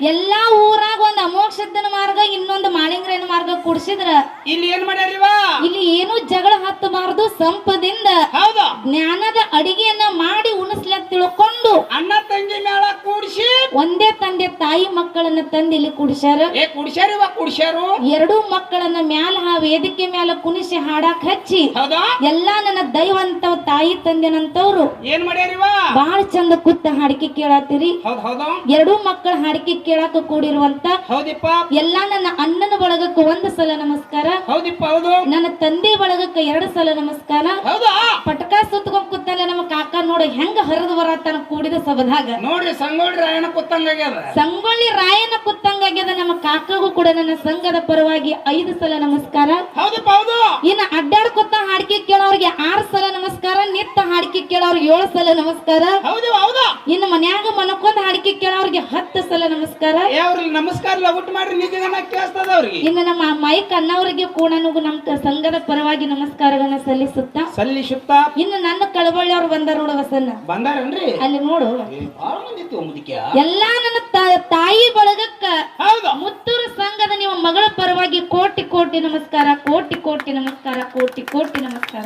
ಎಲ್ಲಾ ಊರಾಗ ಒಂದ್ ಅಮೋಕ್ಷದ್ದನ ಮಾರ್ಗ ಇನ್ನೊಂದು ಮಾಳಿಂಗ್ರೇನ ಮಾರ್ಗ ಕುಡ್ಸಿದ್ರ ಇಲ್ಲಿ ಏನ್ ಮಾಡ್ಯಾರಿವ? ಇಲ್ಲಿ ಏನು ಜಗಳ ಹತ್ತಬಾರದು ಸಂಪದಿಂದ ಹೌದು. ಜ್ಞಾನದ ಅಡಿಗೆಯನ್ನ ಮಾಡಿ ಉಣಿಸ್ಲಕ್ ತಿಳ್ಕೊಂಡು ಅಣ್ಣ ತಂಗಿ ಮೇಳ ಕೂಡಿಸಿ ಒಂದೇ ತಂದೆ ತಾಯಿ ಮಕ್ಕಳನ್ನ ಕುಡಿಸ್ಯಾರ? ಏ ಕುಡಿಸ್ಯಾರು ಎರಡೂ ಮಕ್ಕಳನ್ನ ಮ್ಯಾಲ ಆ ವೇದಿಕೆ ಮ್ಯಾಲ ಕುಣಿಸಿ ಹಾಡಾಕ್ ಹಚ್ಚಿ. ಹೌದಾ? ಎಲ್ಲಾ ನನ್ನ ದೈವಂತ ತಾಯಿ ತಂದೆನಂತವ್ರು. ಏನ್ ಮಾಡ್ಯಾರಿವ ಬಾಳ ಚಂದ ಕುತ್ತ ಹಾಡಿಕೆ ಕೇಳತ್ತೀರಿ. ಎರಡು ಮಕ್ಕಳ ಹಾಡಿಕೆ ಕೇಳಾಕ ಕೂಡಿರುವಂತ ಹೌದಿಪ್ಪ. ಎಲ್ಲಾ ನನ್ನ ಅಣ್ಣನ ಬಳಗಕ್ಕ ಒಂದ್ ಸಲ ನಮಸ್ಕಾರ. ಹೌದಿಪ್ಪ ಹೌದು. ನನ್ನ ತಂದೆ ಬಳಗಕ್ಕ ಎರಡು ಸಲ ನಮಸ್ಕಾರ. ಹೌದಾ? ಪಟಕ ಸುತ್ಕೊಂಡ್ ಕೂತಲ್ಲ ನಮ್ಮ ಕಾಕ ನೋಡ ಹೆಂಗ ಹರಿದು ಬರತ್ತಾನ ಕೂಡಿದ ಸಭದಾಗ. ನೋಡ್ರಿ ಸಂಗೊಳ್ಳಿ ರಾಯಣ ಕುತ್ತಂಗ ಸಂಗೊಳ್ಳಿ ರಾಯನ ಕುತ್ತಂಗಾಗ್ಯದ ನಮ್ಮ ಕಾಕಾಗೂ ಕೂಡ ನನ್ನ ಸಂಘದ ಪರವಾಗಿ ಐದು ಸಲ ನಮಸ್ಕಾರ. ಇನ್ನು ಅಡ್ಡಾಡ್ಕೊತ ಹಾಡಿಕೆ ಕೇಳೋರಿಗೆ ಆರು ಸಲ ನಮಸ್ಕಾರ ನಿತ್ತ ಹಾಡಿಕೆ ಕೇಳೋರಿಗೆ ಏಳು ಸಲ ನಮಸ್ಕಾರ. ಇನ್ನು ಮನ್ಯಾಗ ಮನಕೊಂದ್ ಹಾಡಿಕೆ ಕೇಳೋರಿಗೆ ಹತ್ತು ಸಲ ನಮಸ್ಕಾರ. ನಮಸ್ಕಾರ ಮಾಡ್ರಿ ಇನ್ನು ನಮ್ಮ ಮೈಕ್ ಅನ್ನವರಿಗೆ ಕೂಡ ನಮ್ಮ ಸಂಘದ ಪರವಾಗಿ ನಮಸ್ಕಾರಗಳನ್ನ ಸಲ್ಲಿಸುತ್ತಾ. ಸಲ್ಲಿಸುತ್ತ. ಇನ್ನು ನನ್ನ ಕಳವಳ್ಳಿಯವರು ಬಂದಾರ ನೋಡ ವಸನ್ನ ಬಂದಾರನ್ರಿ? ಅಲ್ಲಿ ನೋಡು. ಎಲ್ಲಾ ನನ್ನ ತಾಯಿ ಬಳಗಕ್ಕ ಹೌದು. ಮುತ್ತೂರು ಸಂಘದ ನಿಮ್ಮ ಮಗಳ ಪರವಾಗಿ ಕೋಟಿ ಕೋಟಿ ನಮಸ್ಕಾರ ಕೋಟಿ ಕೋಟಿ ನಮಸ್ಕಾರ ಕೋಟಿ ಕೋಟಿ ನಮಸ್ಕಾರ.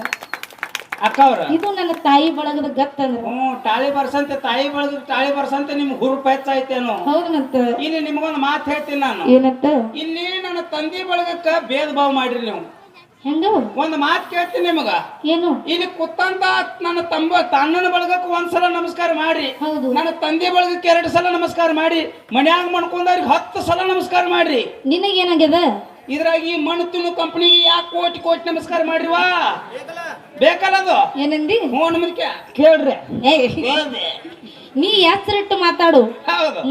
ಅಕ್ಕ ಅವ್ರ. ಇದು ನನ್ನ ತಾಯಿ ಬಳಗದ ಗತ್ತಂದ್ರ ಹ್ಮ್ ತಾಳಿ ಬರ್ಸಂತೆ ತಾಯಿ ಬಳಗ ತಾಳಿ ಬರ್ಸಂತೆ ನಿಮ್ಗೆ ಹುರುಪ ಹೆಚ್ಚಾಯ್ತೇನೋ. ಹೌದಂತ ಮತ್ತ. ಇಲ್ಲಿ ನಿಮ್ಗೊಂದು ಮಾತು ಹೇಳ್ತೀನಿ ನಾನು. ಏನಂತ? ಇಲ್ಲಿ ನನ್ನ ತಂದೆ ಬಳಗಕ್ಕ ಭೇದ ಭಾವ ಮಾಡ್ರಿ ನೀವು. ಹೆಂಗ? ಒಂದು ಮಾತು ಕೇಳ್ತೀನಿ ನಿಮಗ. ಏನು? ಇಲ್ಲಿ ಕುತ್ತಂತ ನನ್ನ ತಂಬ ತಣ್ಣನ ಬಳಗಕ್ಕೆ ಒಂದ್ಸಲ ನಮಸ್ಕಾರ ಮಾಡ್ರಿ. ಹೌದು. ನನ್ನ ತಂದೆ ಬಳಗಕ್ಕೆ ಎರಡು ಸಲ ನಮಸ್ಕಾರ ಮಾಡಿ ಮನ್ಯಾಗ ಮಾಡ್ಕೊಂಡವ್ರಿಗೆ ಹತ್ತು ಸಲ ನಮಸ್ಕಾರ ಮಾಡ್ರಿ. ನಿನಗೇನಾಗ್ಯದ? ಇದ್ರಾಗ ಈ ಮಣ್ಣು ತಿನ್ನು ಕಂಪನಿಗೆ ಯಾಕೆ ಕೋಟಿ ಕೋಟಿ ನಮಸ್ಕಾರ ಮಾಡ್ರಿವಾ? ಬೇಕಲ್ಲ ಅದು? ಏನಂದಿ? ಹ್ಞೂ ನಮ್ದಕ್ಕೆ ಕೇಳ್ರಿ. ಏ ನೀ ಹೆಸರಿಟ್ಟು ಮಾತಾಡು.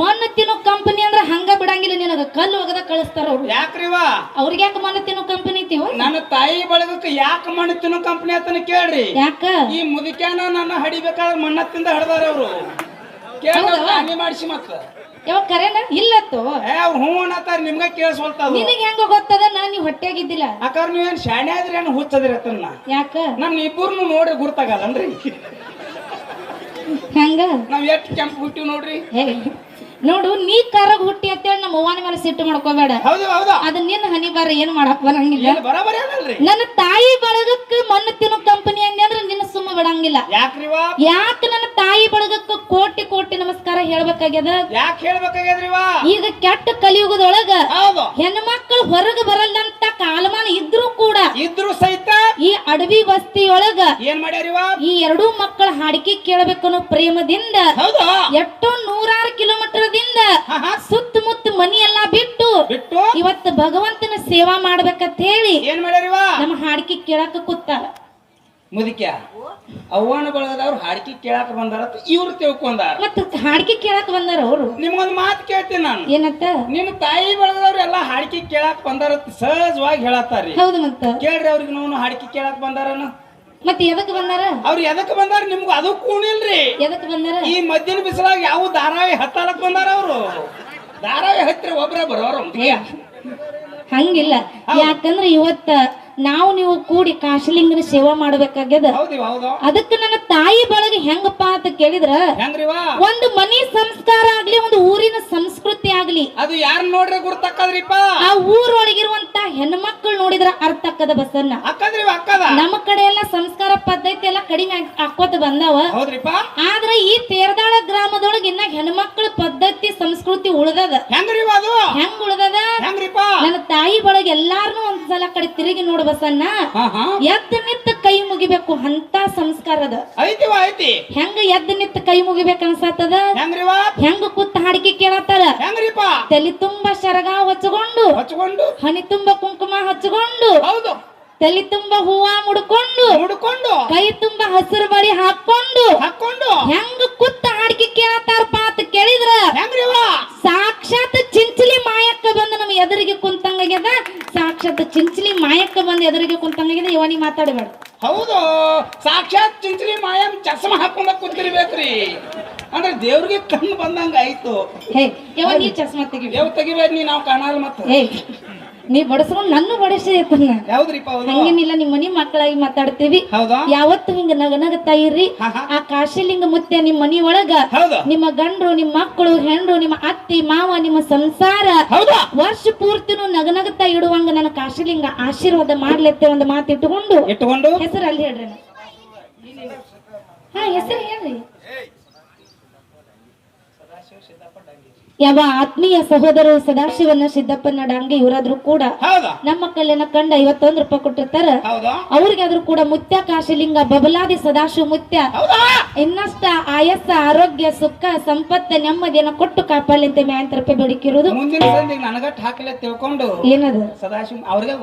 ಮಣ್ಣು ತಿನ್ನೋ ಕಂಪನಿ ಅಂದ್ರೆ ಹಂಗ ಬಿಡಂಗಿಲ್ಲ ನಿನಗ. ಕಲ್ಲು ಒಗದ ಕಳಿಸ್ತಾರ ಅವ್ರು. ಯಾಕ್ರಿವಾ? ಅವ್ರಿಗೆ ಯಾಕೆ ಮಣ್ಣು ತಿನ್ನೋ ಕಂಪನಿ ಐತಿವ ನನ್ನ ತಾಯಿ ಬಳಗಕ್ಕೆ ಯಾಕೆ ಮಣ್ಣು ತಿನ್ನೋ ಕಂಪನಿ ಅಂತನ ಕೇಳ್ರಿ. ಯಾಕ? ಈ ಮುದುಕ್ಯಾನ ನನ್ನ ಹಡಿಬೇಕಾದ್ರೆ ತಿಂದ ಹಡ್ದಾರ ಅವರು. ಹಾನಿ ಮಾಡಿಸಿ ಮತ್ತ. ಯಾವಾಗ ಕರೆನ? ಇಲ್ಲತ್ತು ಹ್ಞೂ ಅನ್ನತ್ತಾರ ನಿಮ್ಗೆ ಕೇಳಿಸ್ಕೊಳ್ತದ ನಿನಗೆ ಹೆಂಗ ಗೊತ್ತದ? ನಾ ನೀವು ಹೊಟ್ಟೆಗಿದ್ದಿಲ್ಲ ಅಕ್ಕಾರ ನೀವೇನು ಶಾಣೆ ಆದ್ರೆ ಏನು ಹುಚ್ಚದ್ರಿ ಅತ್ತನ್ನ ಯಾಕ? ನನ್ನ ಇಬ್ಬರನ್ನು ನೋಡಿ ಗುರ್ತಾಗಲ್ಲನ್ರಿ. ಹೆಂಗ? ನಾವ್ ಎಷ್ಟು ಕೆಂಪು ಹುಟ್ಟಿವ್ ನೋಡ್ರಿ? ಹೇ ನೋಡು ನೀ ಕರಗ್ ಹುಟ್ಟಿ ಅಂತೇಳಿ ನಮ್ಮ ಅವ್ವನ ಮೇಲೆ ಸಿಟ್ಟು ಮಾಡ್ಕೋಬೇಡ. ಹೌದು ಹೌದು. ಅದ ನಿನ್ನ ಹನಿ ಬಾರ ಏನ್ ಮಾಡಕ್ ಬರಂಗಿಲ್ಲ. ಏನು ಬರಬರಿ ಏನಲ್ರಿ ನನ್ನ ತಾಯಿ ಬಳಗಕ್ಕೆ ಮಣ್ಣು ತಿನ್ನೋ ಕಂಪನಿ ಹಂಗೆ ಅಂದ್ರೆ ನಿನ್ನ ಸುಮ್ಮ ಬಿಡಂಗಿಲ್ಲ. ಯಾಕ್ರಿವಾ ಯಾಕೆ ನನ್ನ ತಾಯಿ ಬಳಗಕ್ಕೆ ಕೋಟಿ ಕೋಟಿ ನಮಸ್ಕಾರ ಹೇಳ್ಬೇಕಾಗ್ಯದ? ಯಾಕೆ ಹೇಳ್ಬೇಕಾಗ್ಯದ್ರಿವಾ ಈಗ ಕೆಟ್ಟ ಕಲಿಯುಗದೊಳಗ ಹೌದು. ಹೆಣ್ಮಕ್ಳು ಹೊರಗೆ ಬರಲ್ಲಂತ ಕಾಲಮಾನ ಇದ್ರೂ ಕೂಡ ಇದ್ರು ಸಹಿತ ಈ ಅಡವಿ ವಸ್ತಿಯೊಳಗ ಏನ್ ಮಾಡ್ಯಾರಿವ? ಈ ಎರಡು ಮಕ್ಕಳ ಹಾಡಿಕೆ ಕೇಳಬೇಕು ಅನ್ನೋ ಪ್ರೇಮದಿಂದ ಹೌದಾ? ಎಷ್ಟೋ ನೂರಾರು ಕಿಲೋಮೀಟರ್ದಿಂದ ಹಾ, ಹಾ. ಸುತ್ತಮುತ್ತ ಮನಿ ಎಲ್ಲಾ ಬಿಟ್ಟು ಬಿಟ್ಟು? ಇವತ್ತು ಭಗವಂತನ ಸೇವಾ ಮಾಡ್ಬೇಕಂತ ಹೇಳಿ ಏನ್ ಮಾಡ್ಯಾರಿವ? ನಮ್ಮ ಹಾಡಿಕೆ ಕೇಳಕ ಕೂತಾರ. ಮುದಿಕ್ಯ. ಅವ್ವನ ಬಳಗದವ್ರು ಹಾಡಿಕೆ ಕೇಳಕ್ ಬಂದಾರ ಇವ್ರು ತಿಳ್ಕೊಂಡಾರ. ಮತ್ತ ಹಾಡಿಕೆ ಕೇಳಕ್ ಬಂದಾರ ಅವರು? ನಿಮ್ಗೊಂದು ಮಾತು ಕೇಳ್ತೀನಿ ನಾನು. ಏನಂತ? ನಿಮ್ಮ ತಾಯಿ ಬಳಗದವ್ರು ಎಲ್ಲ ಹಾಡಿಕೆ ಕೇಳಕ್ ಬಂದಾರ ಸಹಜವಾಗಿ ಹೇಳತ್ತಾರಿ. ಹೌದು ಮತ್ತ. ಕೇಳ್ರಿ ಅವ್ರಿಗೆ ನೋನು ಹಾಡಿಕೆ ಕೇಳಕ್ ಬಂದಾರನು. ಮತ್ತೆ ಎದಕ್ ಬಂದಾರ? ಅವ್ರು ಎದಕ್ ಬಂದಾರ ನಿಮ್ಗೂ ಅದು ಕೂಣಿಲ್ರಿ ಎದಕ್ ಬಂದಾರ? ಈ ಮದ್ದಿನ ಬಿಸಿಲಾಗ ಯಾವ ಧಾರಾವಾಹಿ ಹತ್ತಾಳಕ್ ಬಂದಾರ ಅವರು? ಧಾರಾವಾಹಿ ಹತ್ತಿರ ಒಬ್ರೇ ಬರೋರು ಹಂಗಿಲ್ಲ. ಯಾಕಂದ್ರೆ ಇವತ್ತ ನಾವು ನೀವು ಕೂಡಿ ಕಾಶಲಿಂಗನ ಸೇವಾ ಮಾಡ್ಬೇಕಾಗ್ಯದ? ಅದಕ್ಕೆ ನನ್ನ ತಾಯಿ ಬಳಗ ಹೆಂಗಪ್ಪ ಅಂತ ಕೇಳಿದ್ರ? ಒಂದು ಮನಿ ಸಂಸ್ಕಾರ ಆಗ್ಲಿ ಒಂದು ಊರಿನ ಸಂಸ್ಕೃತಿ ಆಗ್ಲಿ. ಅದು ಯಾರು ನೋಡ್ರಿ ಗುರ್ತಕ್ಕದ್ರಿಪ್ಪ? ಆ ಊರೊಳಗಿರುವಂತ ಹೆಣ್ಮಕ್ಳು ನೋಡಿದ್ರ ಅರ್ಥ ಅಕ್ಕದ ಬಸನ್ನ ಅಕ್ಕದ ನಮ್ಮ ಕಡೆ ಎಲ್ಲ ಸಂಸ್ಕಾರ ಪದ್ಧತಿ ಎಲ್ಲ ಕಡಿಮೆ ಹಾಕೋತ ಬಂದವ. ಆದ್ರೆ ಈ ತೇರದಾಳ ಗ್ರಾಮದೊಳಗ ಇನ್ನ ಹೆಣ್ಮಕ್ಳ ಪದ್ಧತಿ ಸಂಸ್ಕೃತಿ ಉಳಿದದ. ಬಳಗ ಎಲ್ಲಾರನು ಒಂದ್ಸಲ ಕಡೆ ತಿರುಗಿ ನೋಡು ಹಾ ಎದ್ದ ನಿತ್ತ ಕೈ ಮುಗಿಬೇಕು ಅಂತ ಸಂಸ್ಕಾರ ಐತಿವ ಐತಿ ಹೆಂಗ ಎದ್ದ ನಿತ್ತ ಕೈ ಮುಗಿಬೇಕು ಅನ್ಸತ್ತದ? ಹೆಂಗ ಕುತ್ತ ಹಾಡಿಕೆ ಕೇಳತ್ತಾರ? ತಲೆ ತುಂಬಾ ಶರಗ ಹಚ್ಕೊಂಡು ಹಚ್ಕೊಂಡು. ಹನಿ ತುಂಬಾ ಕುಂಕುಮ ಹಚ್ಕೊಂಡು ಹೌದು. ತಲೆ ತುಂಬಾ ಹೂವ ಮುಡ್ಕೊಂಡು ಮುಡ್ಕೊಂಡು. ಕೈ ತುಂಬಾ ಹಸಿರು ಬಳಿ ಹಾಕೊಂಡು ಹಾಕೊಂಡು ಎದುರಿಗೆ ಕುಂತಂಗಾಗ್ಯದ? ಸಾಕ್ಷಾತ್ ಚಿಂಚಲಿ ಮಾಯಕ್ಕ ಬಂದು ಎದುರಿಗೆ ಕುಂತಂಗಾಗ್ಯದ? ಇವನಿ ಮಾತಾಡಬೇಡ. ಹೌದು ಸಾಕ್ಷಾತ್ ಚಿಂಚಲಿ ಮಾಯಂ ಚಸ್ಮ ಹಾಕೊಂಡ ಕುಂತಿರ್ಬೇಕ್ರಿ. ಅಂದ್ರೆ ದೇವ್ರಿಗೆ ಕಣ್ಣು ಬಂದಂಗ ಆಯ್ತು ಹೇ ಯಾವ ನೀ ಚಸ್ಮಾ ತೆಗಿ ದೇವ್ ತೆಗಿಬೇಕು ನೀ? ನಾವು ಕಾಣಲ್ಲ ಮತ್ತೆ. ಹೇ ನೀ ಬಡಸ್ಕೊಂಡ್ ನನ್ನ ಯಾವ್ದ್ರಿಪ್ಪ ಹೌದು ಹಂಗೇನಿಲ್ಲ ನಿಮ್ ಮನಿ ಮಕ್ಕಳಾಗಿ ಮಾತಾಡ್ತೀವಿ. ಹೌದಾ? ಯಾವತ್ತು ಹಿಂಗ ನಗನಗತಾ ಇರ್ರಿ. ಆ ಕಾಶಿಲಿಂಗ ಮುತ್ತೆ ನಿಮ್ ಮನಿ ಒಳಗ ಹೌದು. ನಿಮ್ಮ ಗಂಡ್ರು ನಿಮ್ಮ ಮಕ್ಕಳು ಹೆಂಡ್ರು ನಿಮ್ಮ ಅತ್ತಿ ಮಾವ ನಿಮ್ಮ ಸಂಸಾರ ಹೌದಾ? ವರ್ಷ ಪೂರ್ತಿನೂ ನಗನಗತಾ ಇಡುವಂಗ ನನ್ನ ಕಾಶಿಲಿಂಗ ಆಶೀರ್ವಾದ ಮಾಡ್ಲತ್ತೆ ಒಂದು ಮಾತು ಇಟ್ಟುಕೊಂಡು. ಹೆಸರು ಅಲ್ಲಿ ಹೇಳ್ರಿ. ಅಣ್ಣ. ಹಾ ಹೆಸರು ಹೇಳ್ರಿ. ಯಾವ ಆತ್ಮೀಯ ಸಹೋದರರು ಸದಾಶಿವನ ಸಿದ್ದಪ್ಪನ ಡಾಂಗಿ ಇವರಾದ್ರು ಕೂಡ ನಮ್ಮ ಕಲ್ಯಾಣ ಕಂಡ ಐವತ್ತೊಂದು ರೂಪಾಯಿ ಕೊಟ್ಟಿರ್ತಾರ. ಅವ್ರಿಗೆ ಆದ್ರೂ ಕೂಡ ಮುತ್ಯ ಕಾಶಿಲಿಂಗ ಬಬಲಾದಿ ಸದಾಶಿವ ಮುತ್ಯ ಇನ್ನಷ್ಟ ಆಯಸ್ಸ ಆರೋಗ್ಯ ಸುಖ ಸಂಪತ್ತ ನೆಮ್ಮದಿಯನ್ನ ಕೊಟ್ಟು ಕಾಪಾಡಲಿ ಅಂತ ಮ್ಯಾಂತ ರೂಪಾಯಿ ಬೇಡಿಕಿರೋದು ತಿಳ್ಕೊಂಡು ಏನದು? ಸದಾಶಿವ ಅವ್ರಿಗೆ